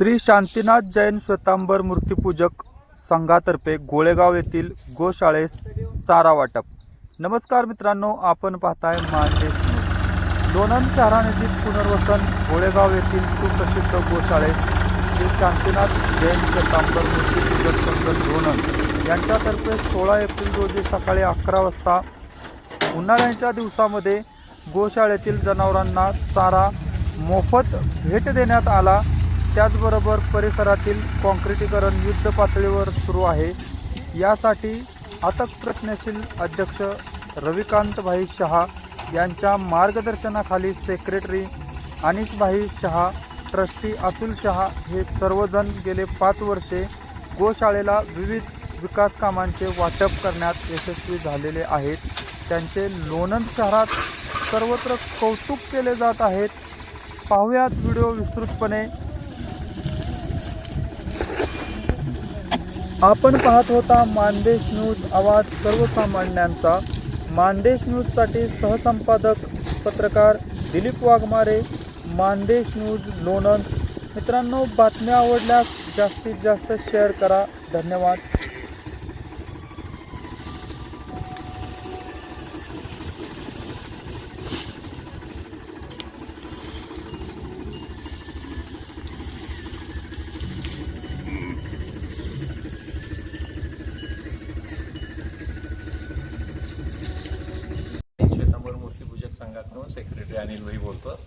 श्री शांतीनाथ जैन श्वेतांबर मूर्तीपूजक संघातर्फे गोळेगाव येथील गोशाळेस चारा वाटप नमस्कार मित्रांनो आपण पाहताय माझे न्यूज. लोणंद शहरानजीक पुनर्वसन गोळेगाव येथील सुप्रसिद्ध गोशाळेस श्री शांतीनाथ जैन श्वेतांबर मूर्तीपूजक संघ लोणंद यांच्यातर्फे सोळा एप्रिल रोजी सकाळी अकरा वाजता उन्हाळ्याच्या दिवसामध्ये गोशाळेतील जनावरांना चारा मोफत भेट देण्यात आला त्याचबरोबर परिसरातील काँक्रिटीकरण युद्ध पातळीवर सुरू आहे. यासाठी अथक प्रश्नशील अध्यक्ष रविकांतभाई शहा यांच्या मार्गदर्शनाखाली सेक्रेटरी अनिशभाई शहा ट्रस्टी अतुल शहा हे सर्वजण गेले पाच वर्षे गोशाळेला विविध विकास कामांचे वाटप करण्यात यशस्वी झालेले आहेत. त्यांचे लोणंद शहरात सर्वत्र कौतुक केले जात आहेत. पाहुयात व्हिडिओ विस्तृतपणे आपण पाहत होता मानदेश न्यूज आवाज सर्वसामान्यांचा. मानदेश न्यूजसाठी सहसंपादक पत्रकार दिलीप वाघमारे मानदेश न्यूज लोणंद. मित्रांनो बातम्या आवडल्यास जास्तीत जास्त शेअर करा. धन्यवाद श्वेतांबर संघातून सेक्रेटरी अनिल भाई बोलतो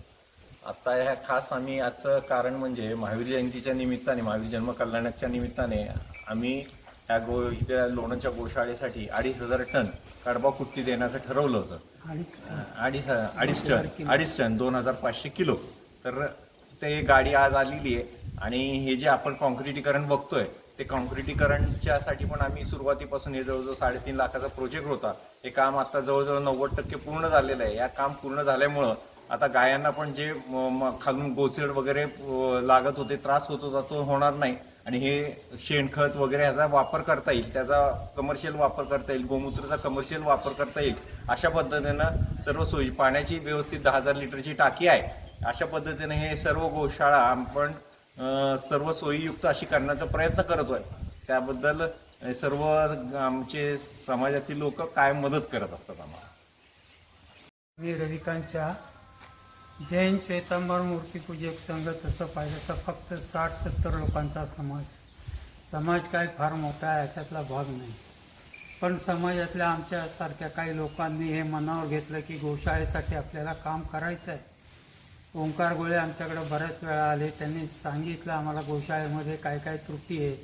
आता ह्या खास आम्ही याचं कारण म्हणजे महावीर जयंतीच्या निमित्ताने महावीर जन्म कल्याणाच्या निमित्ताने आम्ही या गो इथल्या लोणच्या गोशाळेसाठी अडीच हजार टन कडबा कुट्टी देण्याचं ठरवलं होतं. अडीच अडीच टन अडीच टन दोन हजार पाचशे किलो. तर ते गाडी आज आलेली आहे आणि हे जे आपण कॉन्क्रिटीकरण बघतोय ते कॉन्क्रिटीकरणच्यासाठी पण आम्ही सुरुवातीपासून हे जवळजवळ साडेतीन लाखाचा प्रोजेक्ट होता. हे काम आता जवळजवळ नव्वद टक्के पूर्ण झालेलं आहे. या काम पूर्ण झाल्यामुळं आता गायांना पण जे म- खालून गोचड वगैरे लागत होते त्रास होत होता तो होणार नाही. आणि हे शेणखत वगैरे ह्याचा वापर करता येईल त्याचा कमर्शियल वापर करता येईल गोमूत्राचा कमर्शियल वापर करता येईल अशा पद्धतीनं सर्व सोयी पाण्याची व्यवस्थित दहा हजार लिटरची टाकी आहे. अशा पद्धतीने हे सर्व गोशाळा आपण सर्व सोयीयुक्त अशी करण्याचा प्रयत्न करतोय. त्याबद्दल सर्व आमचे समाजातील लोक काय मदत करत असतात आम्हाला. मी रविकांत शहा. जैन श्वेतांबर मूर्तीपूजक संघ तसं पाहिजे तर फक्त साठ सत्तर लोकांचा समाज. समाज काय फार मोठा आहे अशातला भाग नाही. पण समाजातल्या आमच्यासारख्या काही लोकांनी हे मनावर घेतलं की गोशाळेसाठी आपल्याला काम करायचं आहे ओंकार गोळे आमच्याकडे बऱ्याच वेळा आले. त्यांनी सांगितलं आम्हाला गोशाळेमध्ये काय काय त्रुटी आहे.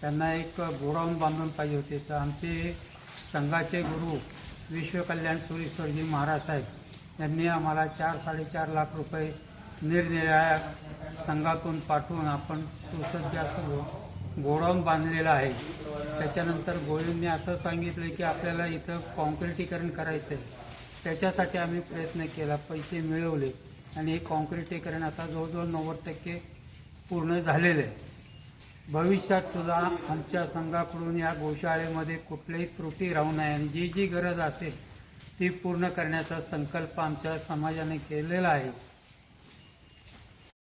त्यांना एक गोडाऊन बांधून पाहिजे होते. तर आमचे संघाचे गुरु विश्वकल्याण सुरेश्वरजी महाराज साहेब यांनी आम्हाला चार साडेचार लाख रुपये निरनिराळ्या संघातून पाठवून आपण सुसज्ज असं गोडाऊन बांधलेलं आहे. त्याच्यानंतर गोळींनी असं सांगितलं की आपल्याला इथं कॉन्क्रिटीकरण करायचं आहे त्याच्यासाठी आम्ही प्रयत्न केला. पैसे मिळवले. आणि हे कॉन्क्रिटीकरण आता जवळजवळ नव्वद टक्के पूर्ण झालेलं आहे. भविष्यात सुद्धा आमच्या संघाकडून या गोशाळेमध्ये कुठलीही त्रुटी राहू नये आणि जी जी गरज असेल ती पूर्ण करण्याचा संकल्प आमच्या समाजाने केलेला आहे.